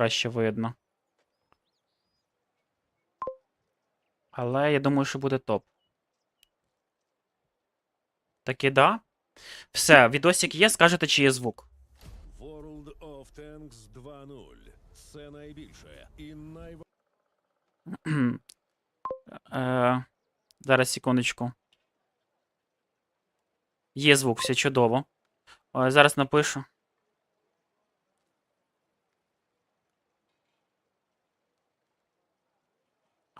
краще видно. Але я думаю, що буде топ. Таки да. Все, відосик є, скажете, чи є звук. World of Tanks 2.0. Це найбільше і найва... Е, зараз секундочку. Є звук, все чудово. Е, зараз напишу.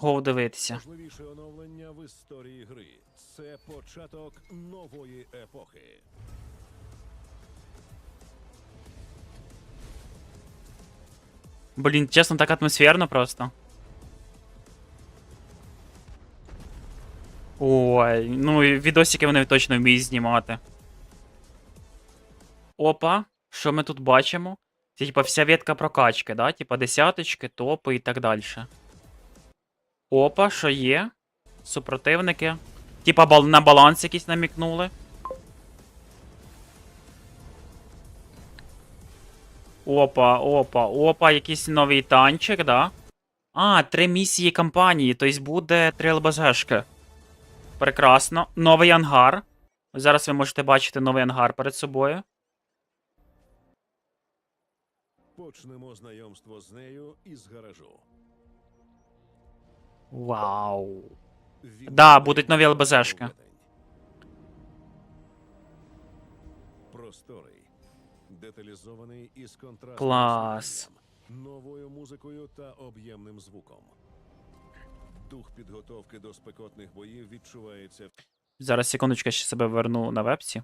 Гоу дивитися. важливіше оновлення в історії гри. Це початок нової епохи. Блін, чесно, так атмосферно просто. Ой, ну і відосики вони точно вміють знімати. Опа, що ми тут бачимо? Це типа вся ветка прокачки, да? Типа десяточки, топи і так далі. Опа, що є? Супротивники. Типа бал- на баланс якийсь намікнули. Опа, опа, опа, якийсь новий танчик, да? А, три місії кампанії, тобто буде три ЛБЗшки. Прекрасно. Новий ангар. Зараз ви можете бачити новий ангар перед собою. Почнемо знайомство з нею із гаражу. Вау. Да, будуть нові ЛБЗшки. Просторий, деталізований із контрастним Клас. новою музикою та об'ємним звуком. Дух підготовки до спекотних боїв відчувається Зараз секундочку, ще себе верну на вебці.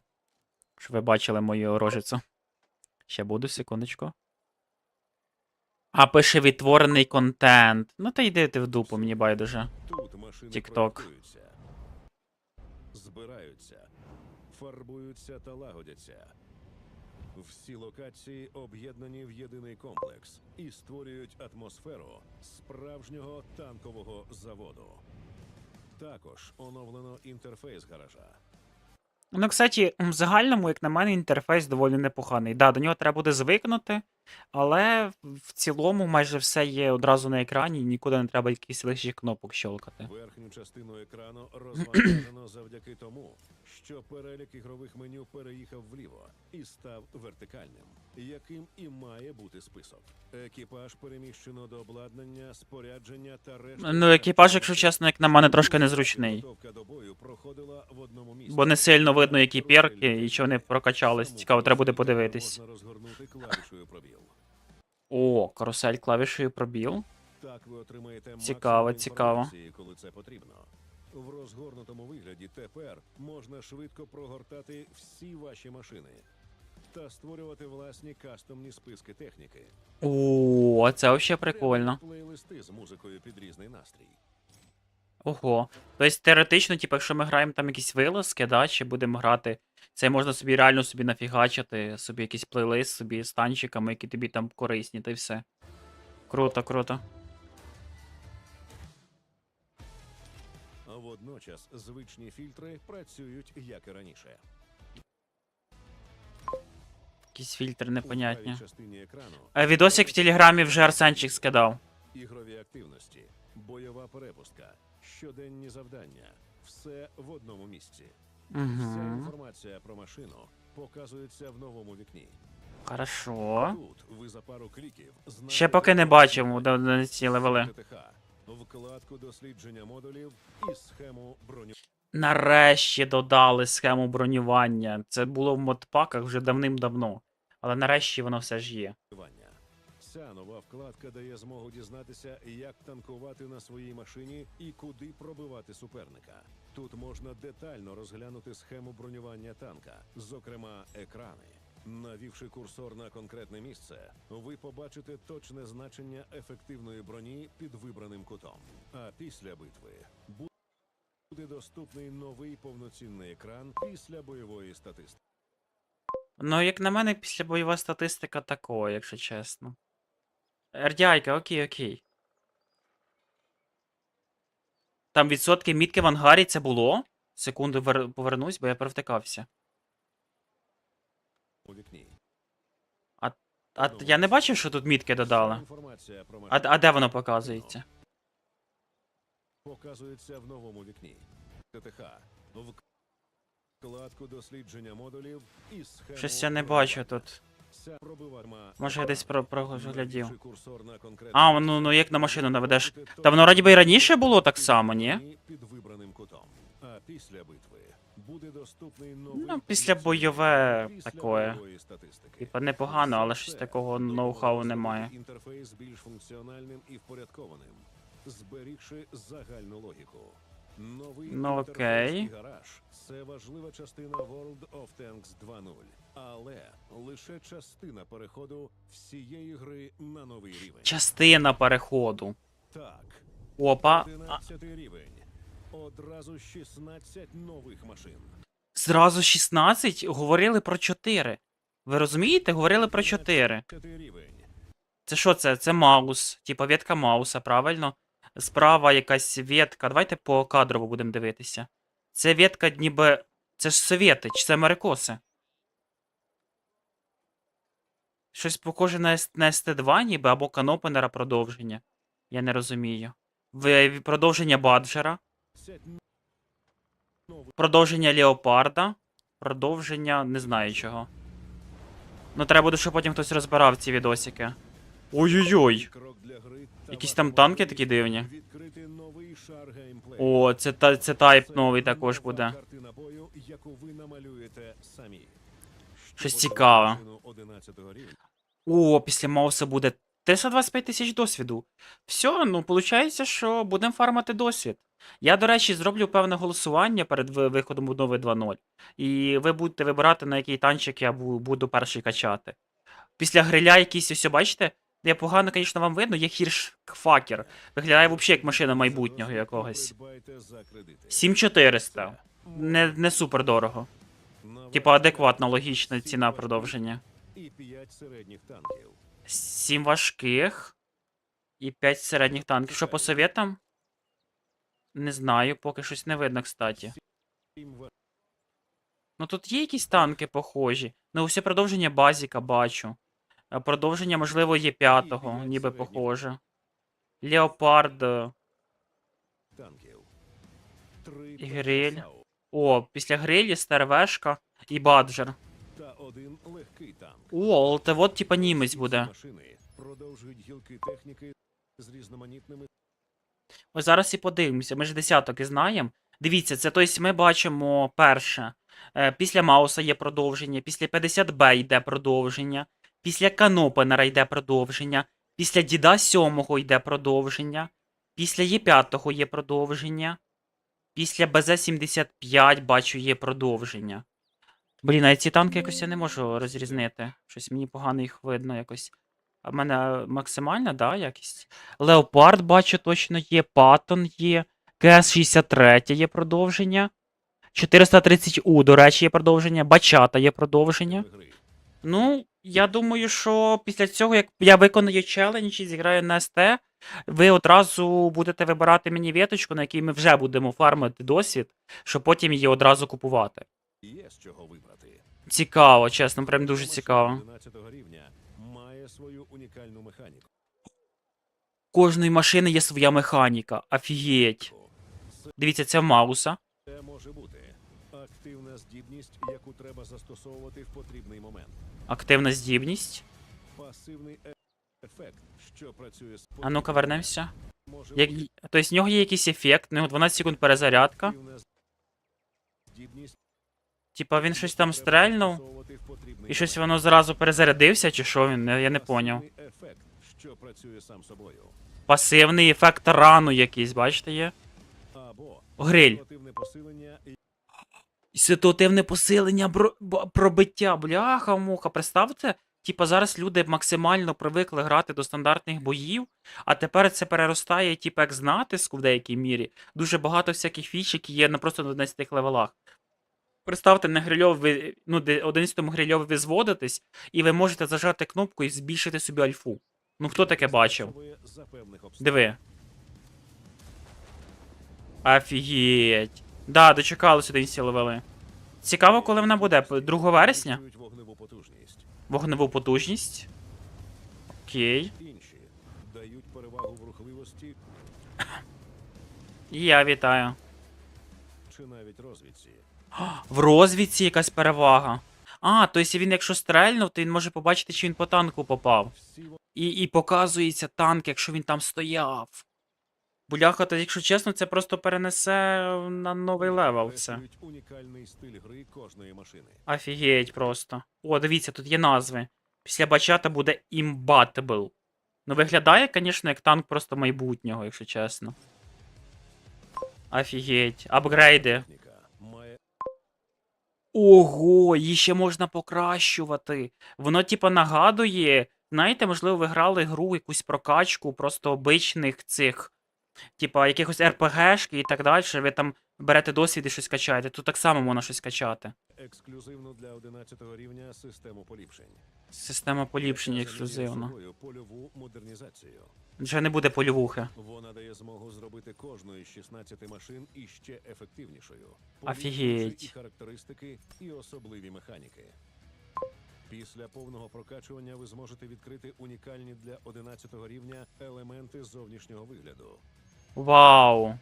Щоб ви бачили мою рожицю. Ще буду, секундочку. А пише відтворений контент. Ну та йди ти в дупу, мені байдуже. Машини збираються, фарбуються та лагодяться. Всі локації об'єднані в єдиний комплекс і створюють атмосферу справжнього танкового заводу. Також оновлено інтерфейс гаража. Ну, кстати, в загальному, як на мене, інтерфейс доволі непоганий. Да, до нього треба буде звикнути, але в цілому майже все є одразу на екрані, і нікуди не треба якісь лишніх кнопок щелкати. Верхню частину екрану розвантажено завдяки тому, що перелік ігрових меню переїхав вліво і став вертикальним, яким і має бути список. Екіпаж переміщено до обладнання, спорядження та решти. Ну, екіпаж, якщо чесно, як на мене, трошки незручний. До бою проходила в одному місці. Бо не сильно видно, які перки і що вони прокачались. Цікаво, треба буде подивитись. Можна розгорнути клавішою пробіл. О, карусель клавішею пробіл. Так ви отримаєте Цікаво, цікаво. коли це потрібно. В розгорнутому вигляді тепер можна швидко прогортати всі ваші машини та створювати власні кастомні списки техніки. О, це взагалі прикольно. Плейлисти з музикою під різний настрій. Ого. Тобто, теоретично, типу, якщо ми граємо там якісь вилазки, да, чи будемо грати, це можна собі реально собі нафігачити, собі якийсь плейлист, собі з танчиками, які тобі там корисні, та й все. Круто, круто. Водночас звичні фільтри працюють як і раніше. Якісь фільтри непонятні. А відосик в Телеграмі вже Арсенчик скидав. ігрові активності, бойова перепустка, щоденні завдання. Все в одному місці. Вся інформація про машину показується в новому вікні. Хорошо. Тут ви за пару кліків Ще поки не бачимо, де де ці левели. ТТХ, вкладку дослідження модулів і схему бронювання. Нарешті додали схему бронювання. Це було в модпаках вже давним-давно. Але нарешті воно все ж є. Ця нова вкладка дає змогу дізнатися, як танкувати на своїй машині і куди пробивати суперника. Тут можна детально розглянути схему бронювання танка, зокрема екрани. Навівши курсор на конкретне місце, ви побачите точне значення ефективної броні під вибраним кутом. А після битви буде доступний новий повноцінний екран після бойової статистики. Ну, як на мене, після бойова статистика такого, якщо чесно. RDI, окей, окей. Там відсотки мітки в ангарі це було? Секунду вер... повернусь, бо я провтикався. У вікні А т- я не бачив, що тут мітки додали. А, а де воно показується? показується в новому вікні. ТТХ. Вкладку дослідження модулів і схему Щось я не бачу тут. Може, я десь про, конкретну А, ну, ну як на машину наведеш. Та воно раді би і раніше було так само, ні? Під вибраним кутом. А після битви буде доступний новий Ну, після бойове такое. Типа непогано, але щось такого ноу-хау немає. Інтерфейс більш функціональним і впорядкованим, зберігши загальну логіку. Новий Ну, окей. гараж це важлива частина World of Tanks 2.0, але лише частина переходу всієї гри на новий рівень. Частина переходу. Так, Опа. А, 11 рівень. Одразу 16 нових машин. зразу 16? Говорили про 4. Ви розумієте? Говорили про 4. 11 рівень. Це що це? Це маус. Типа ветка мауса, правильно? Справа якась ветка. Давайте по кадрово будемо дивитися. Це ветка ніби. Це ж совєти, чи це америкоси? Щось похоже на, на СТ2, ніби або канопенера продовження. Я не розумію. Продовження Баджера, продовження Леопарда, продовження не знаю чого. Ну треба буде, щоб потім хтось розбирав ці відосики. Ой-ой-ой. Якісь там танки такі дивні. О, це, та, це тайп новий також буде. Щось цікаве. Машину 11 рівня, О, після Мауса буде 325 тисяч досвіду. Все, ну виходить, що будемо фармити досвід. Я, до речі, зроблю певне голосування перед ви- виходом Будови 2.0. І ви будете вибирати, на який танчик я буду перший качати. Після гриля якийсь, ось, бачите? Я погано, звісно, вам видно, є хіршфакер. Виглядає взагалі як машина майбутнього якогось. придбайте за кредити. 7400. Не, не супер дорого. Типа адекватна, логічна ціна продовження. І 5 середніх танків. 7 важких і 5 середніх танків. Що по совєтам? Не знаю, поки щось не видно, кстати. Ну тут є якісь танки похожі. Ну, усе продовження базіка бачу. Продовження, можливо, є п'ятого, ніби похоже. Леопард. е, І гриль. О, після грилі, стервешка і баджер. Та один легкий танк. О, але це от типа німець буде. Машини продовжують гілки техніки з різноманітними Ось зараз і подивимося, ми ж десяток і знаємо. Дивіться, це тобто ми бачимо перше. е, Після Мауса є продовження, після 50Б йде продовження, після Канопенера йде продовження, після Діда 7 йде продовження, після Є5 є продовження, після БЗ-75 бачу є продовження. Блін, а ці танки якось я не можу розрізнити. Щось мені погано їх видно якось. А в мене максимальна, да, якість? Леопард, бачу, точно є, Паттон є, КС-63 є продовження. 430У, до речі, є продовження. Бачата є продовження. Ну, я думаю, що після цього, як я виконую челендж і зіграю на СТ, ви одразу будете вибирати мені віточку, на якій ми вже будемо фармити досвід, щоб потім її одразу купувати. Є з чого вибрати. Цікаво, чесно, прям дуже цікаво. 11 рівня має свою унікальну механіку. Кожної машини є своя механіка. Офігеть. Дивіться, це Мауса. Це може бути активна здібність, яку треба застосовувати в потрібний момент. Активна здібність. Пасивний е- ефект, що працює з А ну-ка вернемося. Як... Тобто в нього є якийсь ефект, у нього 12 секунд перезарядка. активна здібність, Типа він щось там стрельнув, і щось воно зразу перезарядився, чи що він? Я не поняв. Пасивний ефект, рану якийсь, бачите, є? Гриль. ситуативне посилення пробиття. Бляха, муха. Представте, типа зараз люди максимально привикли грати до стандартних боїв, а тепер це переростає, типа, як з натиску в деякій мірі. Дуже багато всяких фіч, які є на просто на 11 левелах. Представте, на грильов ви, ну, 11 грильов ви зводитесь, і ви можете зажати кнопку і збільшити собі альфу. Ну хто таке бачив? Диви. Офігеть. Да, дочекалися до інсі левели. Цікаво, коли вона буде. 2 вересня? Вогневу потужність. Окей. Інші дають перевагу в рухливості я вітаю. чи навіть розвідці. В розвідці якась перевага. А, тобто він, якщо стрельнув, то він може побачити, чи він по танку попав. І, і показується танк, якщо він там стояв. Буляха, то якщо чесно, це просто перенесе на новий левел все. унікальний стиль гри кожної машини. Офігеть просто. О, дивіться, тут є назви. Після бачата буде Imbatable. Ну, виглядає, звісно, як танк просто майбутнього, якщо чесно. Офігеть. Апгрейди. Ого, її ще можна покращувати. Воно, типа, нагадує. Знаєте, можливо, ви грали гру, якусь прокачку, просто обичних цих, типа, якихось РПГшки і так далі. Ви там берете досвід і щось качаєте. Тут так само можна щось качати. ексклюзивну для 11 рівня систему поліпшень. Система поліпшень Яка ексклюзивна. польову модернізацію. Вже не буде польовухи. Вона дає змогу зробити кожну із 16 машин іще ефективнішою. Офігеть. і характеристики, і особливі механіки. Після повного прокачування ви зможете відкрити унікальні для 11 рівня елементи зовнішнього вигляду, Вау.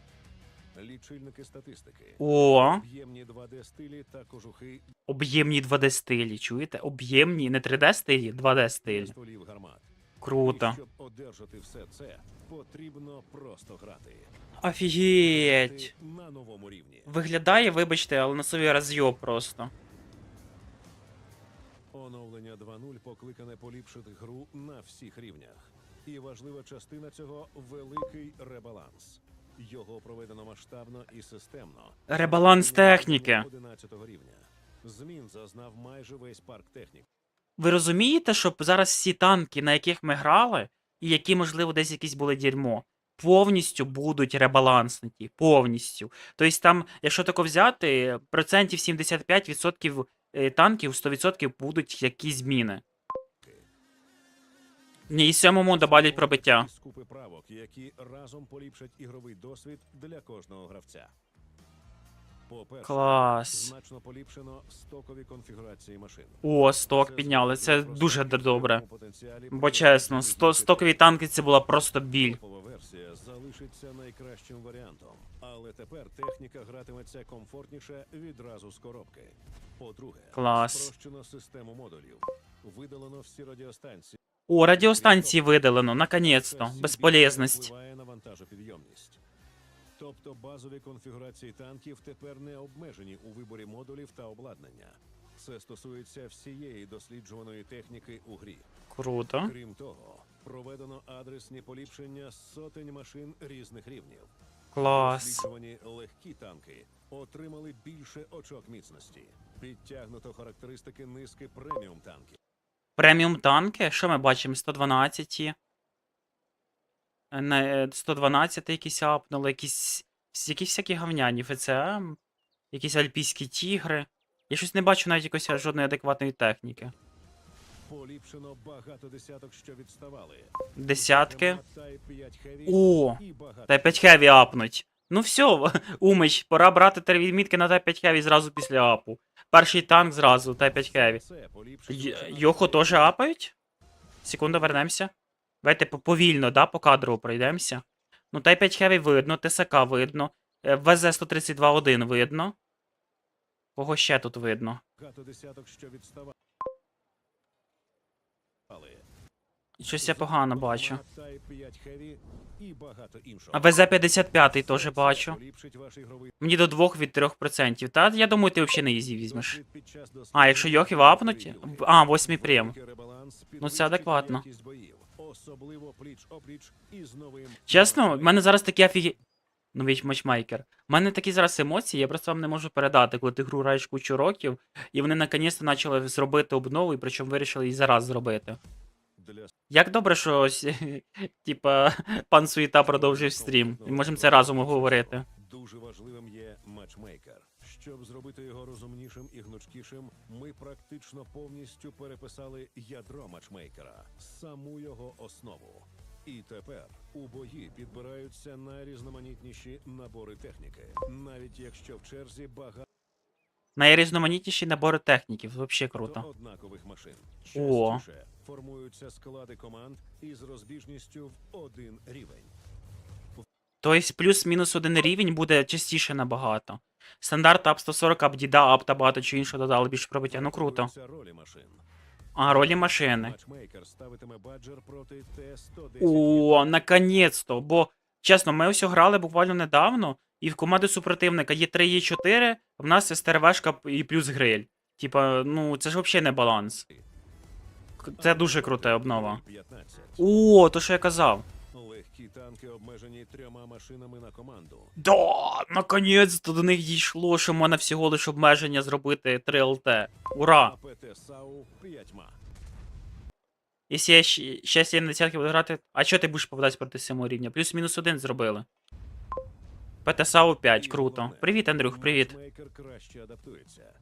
Лічильники статистики, О, об'ємні 2D стилі та кожухи об'ємні 2D стилі. Чуєте? Об'ємні, не 3D стилі, 2D для стилі. стволів гармат. Круто. І щоб одержати все це, потрібно просто грати. Офігеть. На новому рівні. Виглядає, вибачте, але на собі розйоб просто. Оновлення 2.0 покликане поліпшити гру на всіх рівнях. І важлива частина цього великий ребаланс. Його проведено масштабно і системно. Ребаланс техніки. 11 рівня. Змін зазнав майже весь парк технік. Ви розумієте, що зараз всі танки, на яких ми грали, і які, можливо, десь якісь були дерьмо, повністю будуть ребаланснуті. Повністю. Тобто там, якщо тако взяти, процентів 75% е, танків 100% будуть якісь зміни. Ні, і сьомому добавлять пробиття. Скупи правок, які разом поліпшать ігровий досвід для кожного гравця. По-перше, Клас. значно поліпшено стокові конфігурації машин. О, сток підняли. Це дуже добре. Бо чесно, сто, стокові танки це була просто біль. Топова версія залишиться найкращим варіантом, але тепер техніка гратиметься комфортніше відразу з коробки. По-друге, Клас. спрощено систему модулів. Видалено всі радіостанції. О, радіостанції видалено, наконець-то. Безполезність. Тобто базові конфігурації танків тепер не обмежені у виборі модулів та обладнання. Це стосується всієї досліджуваної техніки у грі. Круто. Крім того, проведено адресні поліпшення сотень машин різних рівнів. Клас. Досліджувані легкі танки отримали більше очок міцності. Підтягнуто характеристики низки преміум танків. Преміум танки, що ми бачимо? 112. Е, не, е, 112 якісь апнули, якісь, якісь всякі гавняні ФЦМ, якісь альпійські тігри. Я щось не бачу навіть якоїсь жодної адекватної техніки. Поліпшено багато десяток, що відставали. Десятки. 5 О, і багато Т5 Heavy апнуть. Ну все, Умич, пора брати три відмітки на Т5 Heavy зразу після апу. Перший танк зразу, Т5 Heavy. Це поліпшено Й- на Йохо теж апають? Секунду, вернемося. Давайте повільно, да, по кадру пройдемося. Ну, Т5 Heavy видно, ТСК видно, е, ВЗ-132-1 видно. Кого ще тут видно? Багато десяток, що відставали. Щось я погано бачу. Type 5 Heavy і багато іншого. А ВЗ-55 теж бачу. Мені до 2 від 3%. Та я думаю, ти взагалі не візьмеш. досвід під час А, якщо Йохи вапнуть? А, 8 прем. Ну, це адекватно. Чесно, в мене зараз такі офігі... Новий матчмейкер. У мене такі зараз емоції, я просто вам не можу передати, коли ти гру граєш кучу років, і вони наконець-то почали зробити обнову, і причому вирішили її зараз зробити. Як добре, що ось, типа пан Суєта продовжив стрім. І можемо це разом обговорити. Дуже важливим є матчмейкер. Щоб зробити його розумнішим і гнучкішим, ми практично повністю переписали ядро матчмейкера, саму його основу. І тепер у бої підбираються найрізноманітніші набори техніки, навіть якщо в черзі багато Найрізноманітніші набори техніків, взагалі до круто. однакових машин. О. Частіше формуються склади команд із розбіжністю в один рівень. Тобто плюс-мінус один рівень буде частіше набагато. Стандарт ап 140, ап діда, ап та багато чого іншого додали більше пробиття. Ну круто. Ролі машин. А, ролі машини. Матчмейкер ставитиме баджер проти Т-110. О, наконець-то. Бо, чесно, ми ось грали буквально недавно, і в команди супротивника є 3 є 4, в нас СТРВшка і плюс гриль. Типа, ну, це ж взагалі не баланс. Це дуже крута обнова. 15. О, то що я казав. Легкі танки обмежені трьома машинами на команду. Да, наконець-то до них дійшло, що можна всього лиш обмеження зробити 3 ЛТ. Ура! Якщо я ще 7 десятків буду грати. А що ти будеш попадати проти 7 рівня? Плюс-мінус один зробили. ПТСАУ 5, круто. Привіт, Андрюх, привіт. Краще адаптується.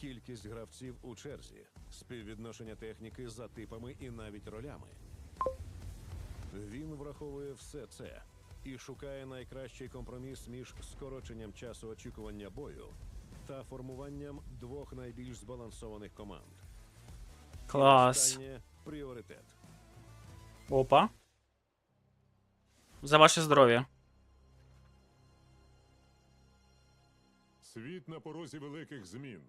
Кількість гравців у черзі, співвідношення техніки за типами і навіть ролями. Він враховує все це і шукає найкращий компроміс між скороченням часу очікування бою та формуванням двох найбільш збалансованих команд. Клас. останнє пріоритет. Опа. За ваше здоров'я. Світ на порозі великих змін.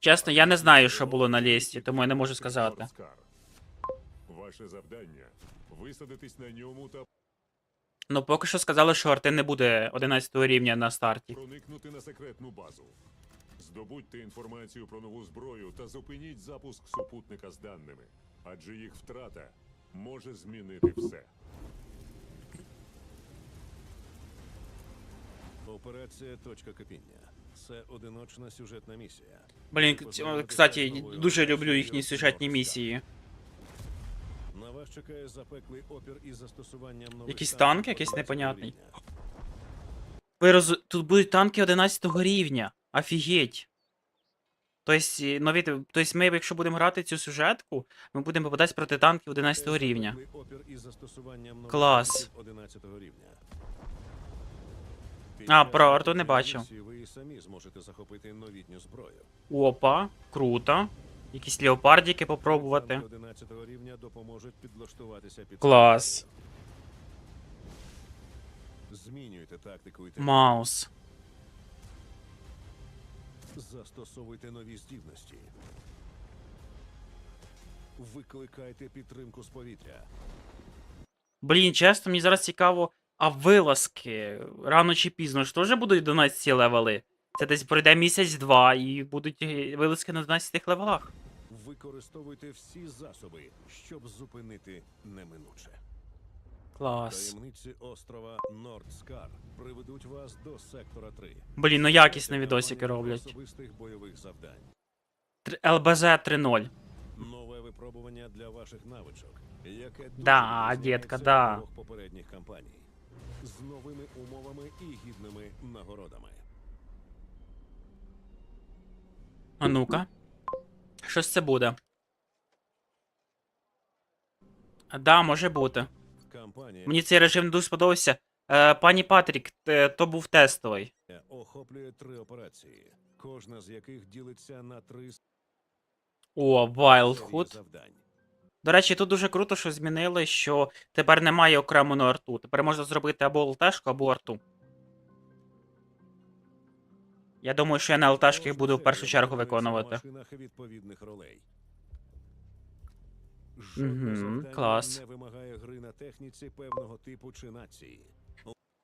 Чесно, я не знаю, що було на лісті, тому я не можу сказати. Ваше завдання висадитись на ньому та Ну, поки що сказали, що арти не буде 11 рівня на старті. проникнути на секретну базу. Здобудьте інформацію про нову зброю та зупиніть запуск супутника з даними, адже їх втрата може змінити все. Операція точка кипіння. Це одиночна сюжетна місія. Блін, кстати, дуже люблю їхні сюжетні місії. На вас чекає запеклий опір із застосуванням нових Якийсь танк якийсь непонятний. Ви роз... Тут будуть танки 11 рівня. Офігеть. Тобто, нові... тобто ми, якщо будемо грати цю сюжетку, ми будемо попадати проти танків 11 рівня. Клас. танків 11 рівня. А, про арту не бачив. Ви і самі зможете захопити новітню зброю. Опа, круто. Якісь леопардики попробувати. 11 рівня допоможуть підлаштуватися під Клас. Змінюйте тактику і техніку. Маус. Застосовуйте нові здібності. Викликайте підтримку з повітря. Блін, чесно, мені зараз цікаво, а вилазки рано чи пізно ж теж будуть 12 левели? Це десь пройде місяць-два і будуть е, вилазки на 12 левелах. Використовуйте всі засоби, щоб зупинити неминуче. Клас. Таємниці острова Нордскар приведуть вас до сектора 3. Блін, ну якісні відосики роблять. Особистих бойових завдань. Тр- ЛБЗ 3.0. Нове випробування для ваших навичок, яке дуже Да, дітка, від да. двох попередніх кампаній. З новими умовами і гідними нагородами. А ну-ка. Щось це буде. Да, може бути. Кампанія Мені цей режим не дуже сподобався. Е, пані Патрік, те- то був тестовий. охоплює три операції, кожна з яких ділиться на три О, серії Wildhood. завдань. До речі, тут дуже круто, що змінили, що тепер немає окремо арту. Тепер можна зробити або ЛТшку, або арту. Я думаю, що я на ЛТшках буду в першу чергу виконувати. На відповідних ролей. Жодне клас. вимагає гри на техніці певного типу чи нації.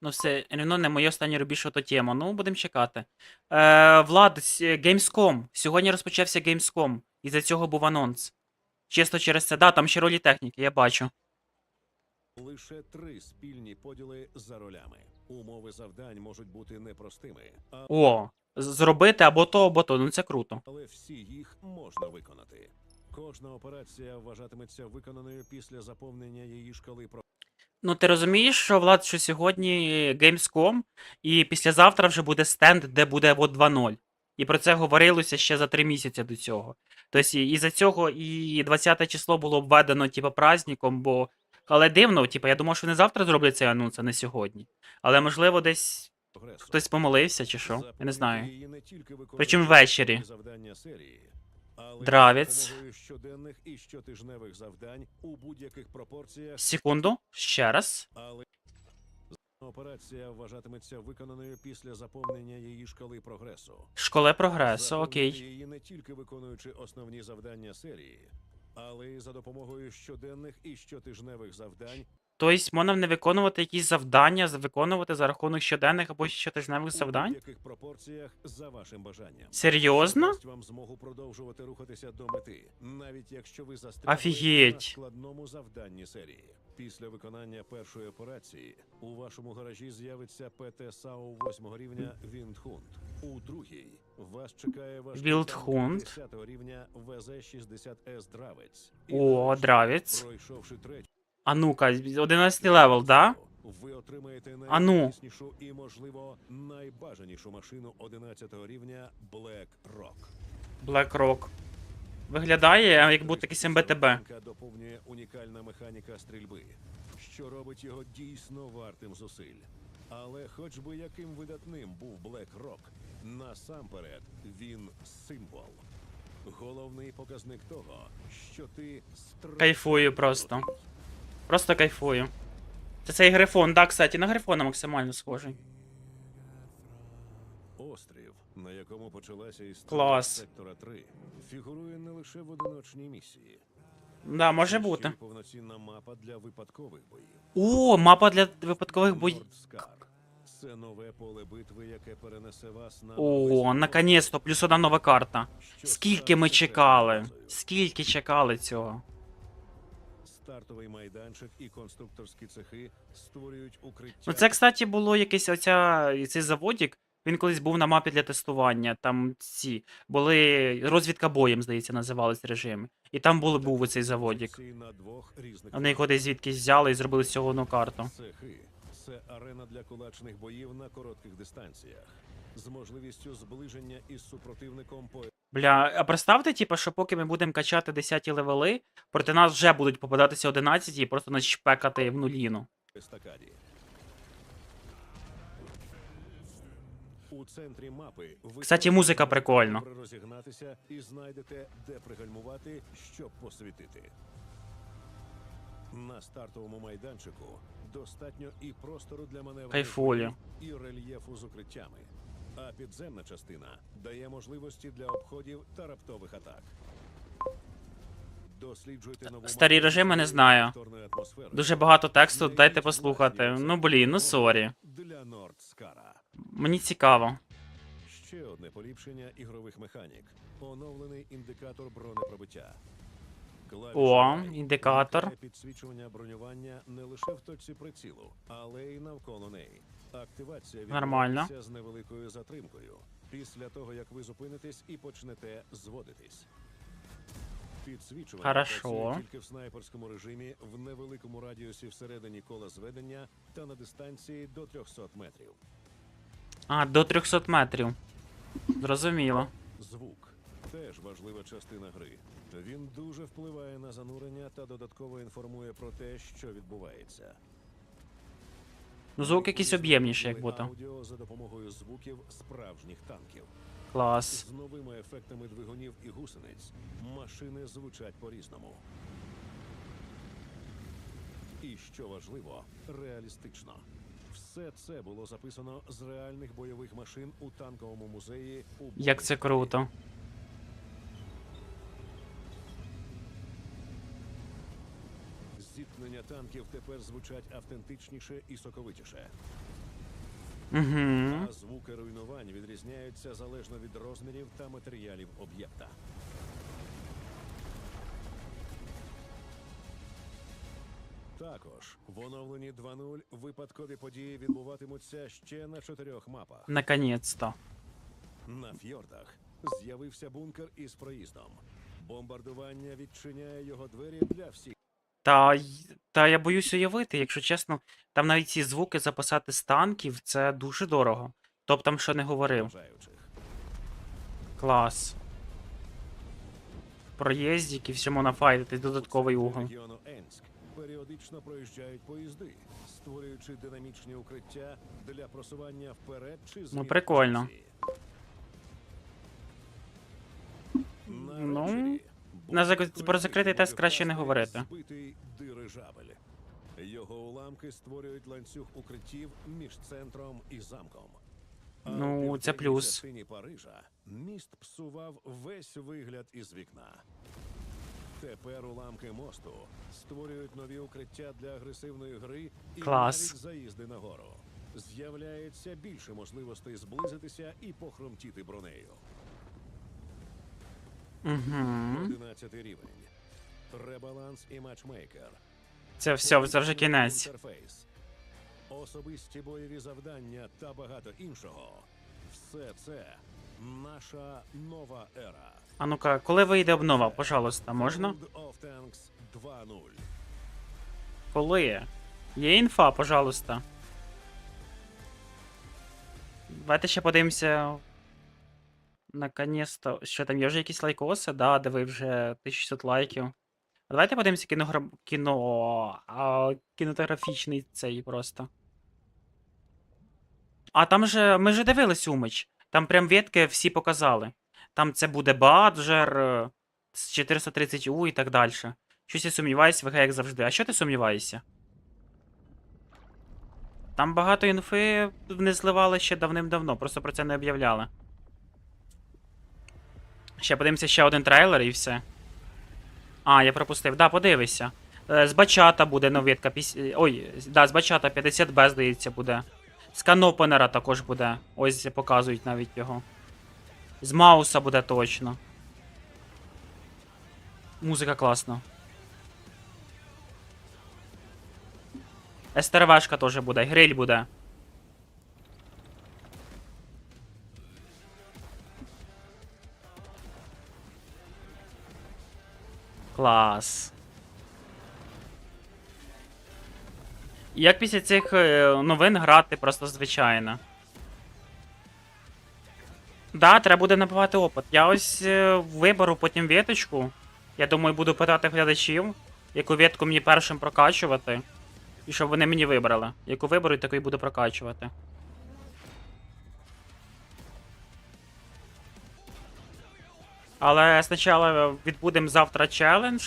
Ну, все, рівно не моє останнє робіше то тема. Ну, будемо чекати. Е, Влад, с- Gamescom. Сьогодні розпочався Gamescom. І за цього був анонс. Чисто через це. Да, там ще ролі техніки, я бачу. Лише три спільні поділи за ролями. Умови завдань можуть бути непростими, а- О, зробити або то, або то. Ну це круто. але всі їх можна виконати. Кожна операція вважатиметься виконаною після заповнення її шкали про Ну, ти розумієш, що Влад, що сьогодні Gamescom, і післязавтра вже буде стенд, де буде от 2.0. І про це говорилося ще за три місяці до цього. Тобто, і за цього і 20 число було обведено, типу, праздником, бо. Але дивно, типу, я думав, що не завтра зроблять цей анонс, а не сьогодні. Але можливо, десь. Хтось помилився чи що? Я не знаю. Причому ввечері. Дравець. Секунду, ще раз. Операція вважатиметься виконаною після заповнення її шкали прогресу. Школе прогресу, окей. її не тільки виконуючи основні завдання серії, але й за допомогою щоденних і щотижневих завдань Тобто можна не виконувати якісь завдання, виконувати за рахунок щоденних або щотижневих у завдань? будь-яких пропорціях за вашим бажанням. Серйозно? Дасть вам змогу продовжувати рухатися до мети, навіть якщо ви застрягли Офігеть. на складному завданні серії. Після виконання першої операції у вашому гаражі з'явиться ПТ САУ 8 рівня Віндхунд. У другій вас чекає ваш Вілдхунд. 10 рівня ВЗ-60С Дравець. О, Дравець. Пройшовши третю А ну-ка, 11 левел, да? ви отримаєте ну. і, можливо, найбажанішу машину 11 рівня Black Rock. BlackRock. Виглядає, як будто якийсь МБТБ. Доповнює унікальна механіка стрільби, що робить його дійсно вартим зусиль. Але хоч би яким видатним був Black Rock, насамперед він символ. Головний показник того, що ти страшно Кайфую просто. Просто кайфую. Це цей грифон, да, кстати, на грифона максимально схожий. Острів, на якому почалася історія Клас. сектора 3, фігурує не лише в одиночній місії. Да, може бути. повноцінна мапа для випадкових боїв. О, мапа для випадкових боїв. Нордскар. Це нове поле битви, яке перенесе вас на О, новий наконець-то, плюс одна нова карта. що Скільки ми чекали? Скільки чекали цього? Стартовий майданчик і конструкторські цехи створюють укриття. Ну це, кстати, було якийсь оця, цей заводик. Він колись був на мапі для тестування. Там ці були розвідка боєм, здається, називались режими. І там був, був оцей на Вони його десь звідкись взяли і зробили з цього одну карту. Цехи це арена для кулачних боїв на коротких дистанціях з можливістю зближення із супротивником по Бля, а представте, типу, що поки ми будемо качати 10 левели, проти нас вже будуть попадатися 11 і просто нас чпекати в нуліну. естакаді. У центрі мапи ви Кстати, музика прикольна. розігнатися і знайдете, де пригальмувати, щоб посвітити. На стартовому майданчику достатньо і простору для маневру Кайфолі. і рельєфу з укриттями. А підземна частина дає можливості для обходів та раптових атак. Досліджуйте нову Старі режими не знаю. Дуже багато тексту, дайте послухати. Ну блін, ну сорі. Мені цікаво. Ще одне поліпшення ігрових механік. Оновлений індикатор бронепробиття. О, індикатор. підсвічування бронювання не лише в точці прицілу, але й навколо неї. Активація Нормально. з невеликою затримкою. Після того, як ви зупинитесь і почнете зводитись. Підсвічування Хорошо. тільки в снайперському режимі в невеликому радіусі всередині кола зведення та на дистанції до 300 метрів. А, до 300 метрів. Зрозуміло. Звук теж важлива частина гри. Він дуже впливає на занурення та додатково інформує про те, що відбувається. Ну, звук якийсь об'ємніший, як будто. Аудіо за допомогою звуків справжніх танків. Клас. З новими ефектами двигунів і гусениць машини звучать по-різному. І що важливо, реалістично. Все це було записано з реальних бойових машин у танковому музеї у Як це круто. Зіткнення танків тепер звучать автентичніше і соковитіше, Угу. а звуки руйнувань відрізняються залежно від розмірів та матеріалів об'єкта. Також в оновленні 2.0 випадкові події відбуватимуться ще на чотирьох мапах. Наконець-то. На фьордах з'явився бункер із проїздом. Бомбардування відчиняє його двері для всіх Та, та я боюсь уявити, якщо чесно, там навіть ці звуки записати з танків це дуже дорого. Б там що не говорив. Клас. Проєздік і всьому нафайтити додатковий угол. Періодично проїжджають поїзди, створюючи динамічні укриття для просування вперед чи зліва Ну, прикольно. Ну, на зак- про закритий тест краще не говорити. Збитий дирижабель. Його уламки створюють ланцюг укриттів між центром і замком. А Ну, це південній плюс. частині Парижа міст псував весь вигляд із вікна. Тепер уламки мосту створюють нові укриття для агресивної гри і Клас. навіть заїзди на гору. З'являється більше можливостей зблизитися і похромтіти бронею. Угу. 11 рівень. Ребаланс і матчмейкер. Це все, це вже кінець. Інтерфейс. Особисті бойові завдання та багато іншого. Все це наша нова ера. А ну-ка, коли вийде обнова, пожалуйста, можна? World of Tanks 2.0. Коли? Є інфа, пожалуйста. Давайте ще подивимося. Наконець-то. Що там є вже якісь лайкоси? Да, де ви вже 1600 лайків. А Давайте подивимося кіногра... кіно. А, кінематографічний цей просто. А там же. Ми же дивились Умич. Там прям ветки всі показали. Там це буде Баджер е, з 430U і так далі. Щось я сумніваюся, ВГ як завжди. А що ти сумніваєшся? Там багато інфи не зливали ще давним-давно, просто про це не об'являли. Ще подивимося ще один трейлер і все. А, я пропустив. Да, подивися. Е, З Бачата буде новітка. е, Ой, да, з Бачата 50Б, здається, буде. З Канопенера також буде. Ось показують навіть його. З Мауса буде точно. Музика класна. СТРВшка теж буде, гриль буде. Клас. Як після цих е, новин грати просто звичайно. Да, треба буде набивати опит. Я ось е, виберу потім віточку. Я думаю, буду питати глядачів, яку ветку мені першим прокачувати. І щоб вони мені вибрали. Яку виберуть, таку і буду прокачувати. Але спочатку відбудемо завтра челендж.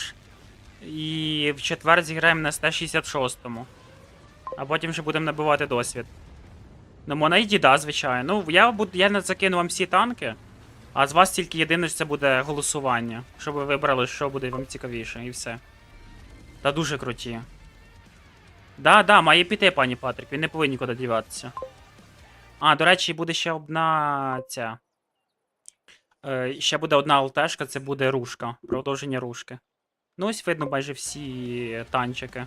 І в четвер зіграємо на 166-му. А потім вже будемо набивати досвід. Ну, Монайді, да, звичайно. Ну, я буду, я не закину вам всі танки. А з вас тільки єдине, що це буде голосування. Щоб ви вибрали, що буде вам цікавіше, і все. Та дуже круті. Да, да, має піти, пані Патрик, він не повинен нікуди діватися. А, до речі, буде ще одна ця. Е, ще буде одна ЛТшка, це буде рушка. Продовження рушки. Ну, ось видно майже всі танчики.